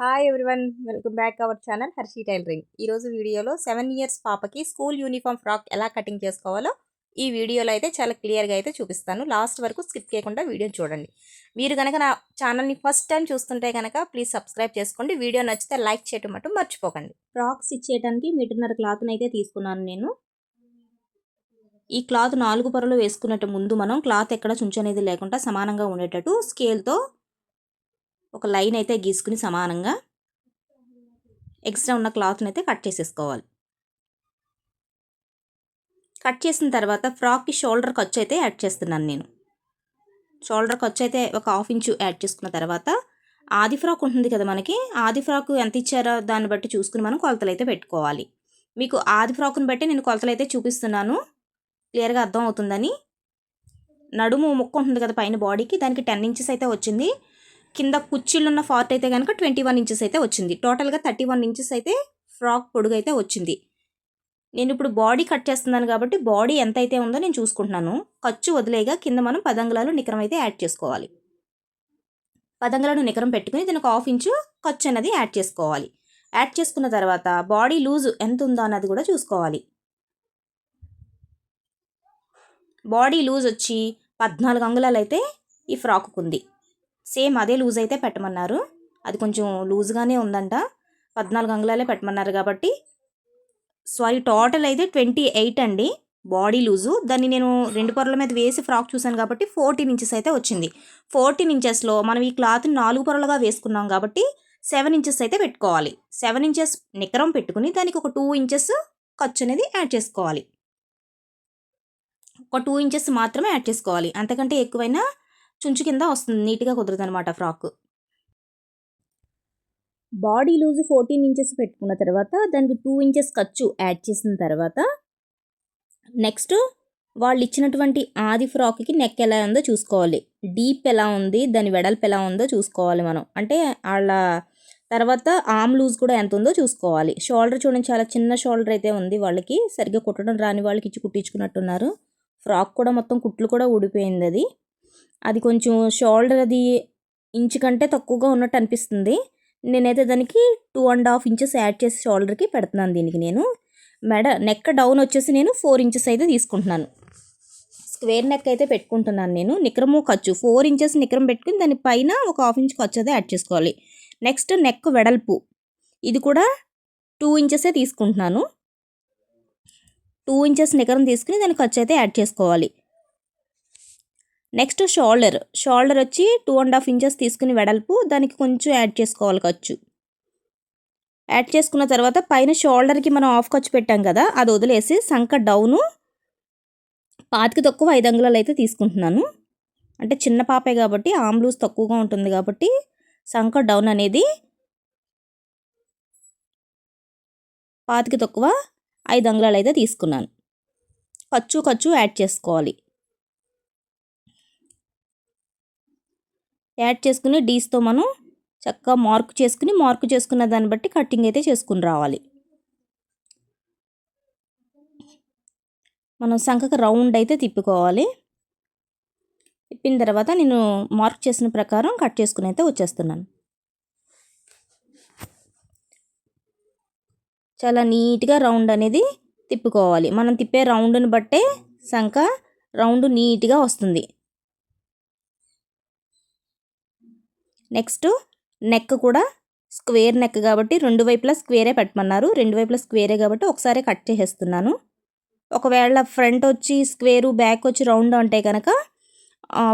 Hi everyone welcome back our channel Harshi tailoring ఈరోజు వీడియోలో seven years పాపకి school uniform frock ఎలా cutting చేసుకోవాలో ఈ వీడియోలో అయితే చాలా క్లియర్గా అయితే చూపిస్తాను. లాస్ట్ వరకు స్కిప్ చేయకుండా వీడియో చూడండి. మీరు కనుక నా ఛానల్ని ఫస్ట్ టైం చూస్తుంటే కనుక ప్లీజ్ సబ్స్క్రైబ్ చేసుకోండి. వీడియో నచ్చితే లైక్ చేయటం మటు మర్చిపోకండి. ఫ్రాక్ స్టిచ్ చేయడానికి క్లాత్ని అయితే తీసుకున్నాను నేను. ఈ క్లాత్ నాలుగు పొరలు వేసుకున్నట్టు ముందు మనం క్లాత్ ఎక్కడ చుంచనేది లేకుండా సమానంగా ఉండేటట్టు స్కేల్తో ఒక లైన్ అయితే గీసుకుని సమానంగా ఎక్స్ట్రా ఉన్న క్లాత్ని అయితే కట్ చేసేసుకోవాలి. కట్ చేసిన తర్వాత ఫ్రాక్కి షోల్డర్ ఖర్చు అయితే యాడ్ చేస్తున్నాను నేను. షోల్డర్ ఖర్చు అయితే ఒక హాఫ్ ఇంచు యాడ్ చేసుకున్న తర్వాత ఆది ఫ్రాక్ ఉంటుంది కదా మనకి ఆది ఫ్రాక్ ఎంత ఇచ్చారో దాన్ని బట్టి చూసుకుని మనం కొలతలు అయితే పెట్టుకోవాలి. మీకు ఆది ఫ్రాక్ని బట్టి నేను కొలతలు అయితే చూపిస్తున్నాను. క్లియర్గా అర్థం అవుతుందని నడుము ముక్క ఉంటుంది కదా పైన బాడీకి దానికి టెన్ ఇంచెస్ అయితే వచ్చింది. కింద కుచ్చిళ్ళున్న ఫార్ట్ అయితే కనుక ట్వంటీ వన్ ఇంచెస్ అయితే వచ్చింది. టోటల్గా థర్టీ వన్ ఇంచెస్ అయితే ఫ్రాక్ పొడుగు అయితే వచ్చింది. నేను ఇప్పుడు బాడీ కట్ చేస్తున్నాను కాబట్టి బాడీ ఎంత అయితే ఉందో నేను చూసుకుంటున్నాను. ఖర్చు వదిలేగా కింద మనం పదంగులాలు నికరం అయితే యాడ్ చేసుకోవాలి. పదంగులను నికరం పెట్టుకుని దీనికి హాఫ్ ఇంచు ఖర్చు అనేది యాడ్ చేసుకోవాలి. యాడ్ చేసుకున్న తర్వాత బాడీ లూజ్ ఎంత ఉందో అన్నది కూడా చూసుకోవాలి. బాడీ లూజ్ వచ్చి పద్నాలుగు అంగుళాలు అయితే ఈ ఫ్రాక్కు ఉంది సేమ్ అదే లూజ్ అయితే పెట్టమన్నారు. అది కొంచెం లూజ్గానే ఉందంట. పద్నాలుగు అంగుళాలే పెట్టమన్నారు కాబట్టి. సారీ టోటల్ అయితే ట్వంటీ ఎయిట్ అండి. Body loose. దాన్ని నేను రెండు పొరల మీద వేసి ఫ్రాక్ చూశాను కాబట్టి ఫోర్టీన్ ఇంచెస్ అయితే వచ్చింది. ఫోర్టీన్ ఇంచెస్లో మనం ఈ క్లాత్ని నాలుగు పొరలుగా వేసుకున్నాం కాబట్టి సెవెన్ ఇంచెస్ అయితే పెట్టుకోవాలి. సెవెన్ ఇంచెస్ నికరం పెట్టుకుని దానికి ఒక టూ ఇంచెస్ ఖర్చు అనేది యాడ్ చేసుకోవాలి. ఒక టూ ఇంచెస్ మాత్రమే యాడ్ చేసుకోవాలి. అంతకంటే ఎక్కువైనా చుంచు కింద వస్తుంది. నీట్గా కుదరదు అనమాట frock. Body loose fourteen inches పెట్టుకున్న తర్వాత దానికి టూ ఇంచెస్ ఖర్చు యాడ్ చేసిన తర్వాత నెక్స్ట్ వాళ్ళు ఇచ్చినటువంటి ఆది ఫ్రాక్కి నెక్ ఎలా ఉందో చూసుకోవాలి. డీప్ ఎలా ఉంది దాని వెడల్పు ఎలా ఉందో చూసుకోవాలి మనం. అంటే వాళ్ళ తర్వాత ఆమ్ లూజ్ కూడా ఎంత ఉందో చూసుకోవాలి. షోల్డర్ చూడండి చాలా చిన్న షోల్డర్ అయితే ఉంది వాళ్ళకి. సరిగ్గా కుట్టడం రాని వాళ్ళకి ఇచ్చి కుట్టించుకున్నట్టున్నారు. ఫ్రాక్ కూడా మొత్తం కుట్లు కూడా ఊడిపోయింది అది. అది కొంచెం షోల్డర్ అది ఇంచ్ కంటే తక్కువగా ఉన్నట్టు అనిపిస్తుంది. నేనైతే దానికి two and half inches add చేసి షోల్డర్కి పెడుతున్నాను దీనికి నేను. మెడ నెక్ డౌన్ వచ్చేసి నేను ఫోర్ ఇంచెస్ అయితే తీసుకుంటున్నాను. స్క్వేర్ నెక్ అయితే పెట్టుకుంటున్నాను నేను. నిక్రము ఖర్చు ఫోర్ ఇంచెస్ నిక్రం పెట్టుకుని దాని పైన ఒక హాఫ్ ఇంచ్ ఖర్చు అయితే యాడ్ చేసుకోవాలి. నెక్స్ట్ నెక్ వెడల్పు ఇది కూడా టూ ఇంచెసే తీసుకుంటున్నాను. టూ ఇంచెస్ నికరం తీసుకుని దాని ఖర్చు అయితే యాడ్ చేసుకోవాలి. Next shoulder. షోల్డర్ వచ్చి టూ అండ్ హాఫ్ ఇంచెస్ తీసుకుని వెడల్పు దానికి కొంచెం యాడ్ చేసుకోవాలి ఖర్చు. యాడ్ చేసుకున్న తర్వాత పైన షోల్డర్కి మనం ఆఫ్ ఖర్చు పెట్టాం కదా అది వదిలేసి సంక డౌను పాతికి తక్కువ ఐదు అంగుళాలు అయితే తీసుకుంటున్నాను. అంటే చిన్న పాపే కాబట్టి ఆమ్లూస్ తక్కువగా ఉంటుంది కాబట్టి సంక డౌన్ అనేది పాతికి తక్కువ ఐదు అంగుళాలు అయితే తీసుకున్నాను. ఖర్చు ఖర్చు యాడ్ చేసుకోవాలి. యాడ్ చేసుకుని డీస్తో మనం చక్కగా మార్క్ చేసుకుని మార్క్ చేసుకున్న దాన్ని బట్టి కటింగ్ అయితే చేసుకుని రావాలి. మనం సంఖకు రౌండ్ అయితే తిప్పుకోవాలి. తిప్పిన తర్వాత నేను మార్క్ చేసిన ప్రకారం కట్ చేసుకుని అయితే వచ్చేస్తున్నాను. చాలా నీట్గా రౌండ్ అనేది తిప్పుకోవాలి. మనం తిప్పే రౌండ్ని బట్టే సంఖ రౌండ్ నీట్గా వస్తుంది. నెక్స్ట్ నెక్ కూడా స్క్వేర్ నెక్ కాబట్టి రెండు వైపులా స్క్వేరే పెట్టమన్నారు. రెండు వైపులా స్క్వేరే కాబట్టి ఒకసారి కట్ చేసేస్తున్నాను. ఒకవేళ ఫ్రంట్ వచ్చి స్క్వేరు బ్యాక్ వచ్చి రౌండ్ అంటే కనుక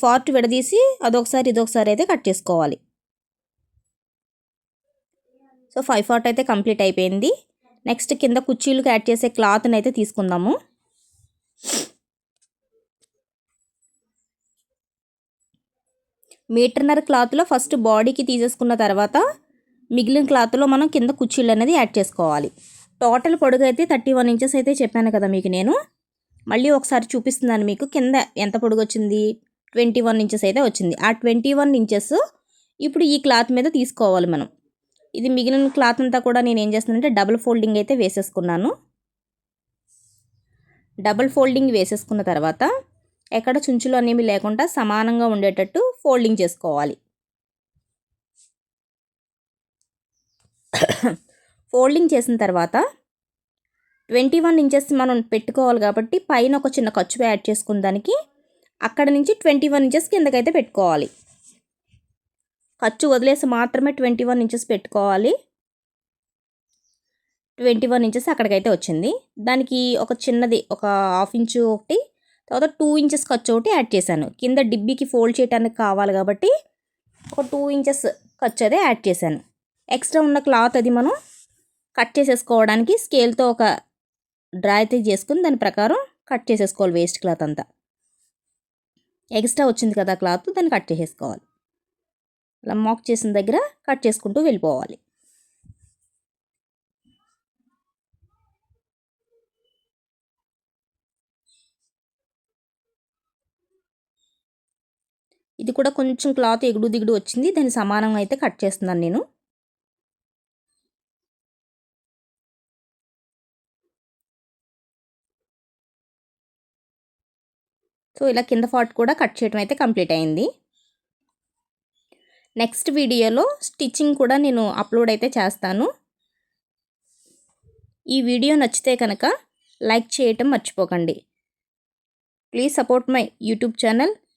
ఫార్ట్ విడదీసి అదొకసారి ఇదొకసారి అయితే కట్ చేసుకోవాలి. సో ఫైవ్ ఫార్ట్ అయితే కంప్లీట్ అయిపోయింది. నెక్స్ట్ కింద కుర్చీలకు యాడ్ చేసే క్లాత్ని అయితే తీసుకుందాము. మీటర్నర్ క్లాత్లో ఫస్ట్ బాడీకి తీసేసుకున్న తర్వాత మిగిలిన క్లాత్లో మనం కింద కుర్చీలు అనేది యాడ్ చేసుకోవాలి. టోటల్ పొడుగు అయితే థర్టీ వన్ ఇంచెస్ అయితే చెప్పాను కదా మీకు నేను. మళ్ళీ ఒకసారి చూపిస్తున్నాను మీకు కింద ఎంత పొడుగు వచ్చింది. ట్వంటీ వన్ ఇంచెస్ అయితే వచ్చింది. ఆ ట్వంటీ వన్ ఇంచెస్ ఇప్పుడు ఈ క్లాత్ మీద తీసుకోవాలి మనం. ఇది మిగిలిన క్లాత్ అంతా కూడా నేను ఏం చేస్తున్నానంటే డబుల్ ఫోల్డింగ్ అయితే వేసేసుకున్నాను. డబుల్ ఫోల్డింగ్ వేసేసుకున్న తర్వాత ఎక్కడ చుంచులు అనేవి లేకుండా సమానంగా ఉండేటట్టు ఫోల్డింగ్ చేసుకోవాలి. ఫోల్డింగ్ చేసిన తర్వాత ట్వంటీ వన్ ఇంచెస్ మనం పెట్టుకోవాలి కాబట్టి పైన ఒక చిన్న ఖర్చు యాడ్ చేసుకున్న దానికి అక్కడ నుంచి ట్వంటీ వన్ ఇంచెస్ కిందకైతే పెట్టుకోవాలి. ఖర్చు వదిలేసి మాత్రమే ట్వంటీ వన్ ఇంచెస్ పెట్టుకోవాలి. ట్వంటీ వన్ ఇంచెస్ అక్కడికైతే వచ్చింది. దానికి ఒక చిన్నది ఒక హాఫ్ ఇంచు ఒకటి తర్వాత టూ ఇంచెస్ ఖర్చు ఒకటి యాడ్ చేశాను. కింద డిబ్బీకి ఫోల్డ్ చేయడానికి కావాలి కాబట్టి ఒక టూ ఇంచెస్ ఖర్చు అదే యాడ్ చేశాను. ఎక్స్ట్రా ఉన్న క్లాత్ అది మనం కట్ చేసేసుకోవడానికి స్కేల్తో ఒక డ్రా అయితే చేసుకుని దాని ప్రకారం కట్ చేసేసుకోవాలి వేస్ట్ క్లాత్ అంతా. ఎక్స్ట్రా వచ్చింది కదా క్లాత్ దాన్ని కట్ చేసేసుకోవాలి. అలా మాక్ చేసిన దగ్గర కట్ చేసుకుంటూ వెళ్ళిపోవాలి. ఇది కూడా కొంచెం క్లాత్ ఎగుడు దిగుడు వచ్చింది. దాని సమానంగా అయితే కట్ చేస్తున్నాను నేను. సో ఇలా కింద పార్ట్ కూడా కట్ చేయడం అయితే కంప్లీట్ అయింది. నెక్స్ట్ వీడియోలో స్టిచ్చింగ్ కూడా నేను అప్లోడ్ అయితే చేస్తాను. ఈ వీడియో నచ్చితే కనుక లైక్ చేయటం మర్చిపోకండి. Please support my YouTube channel.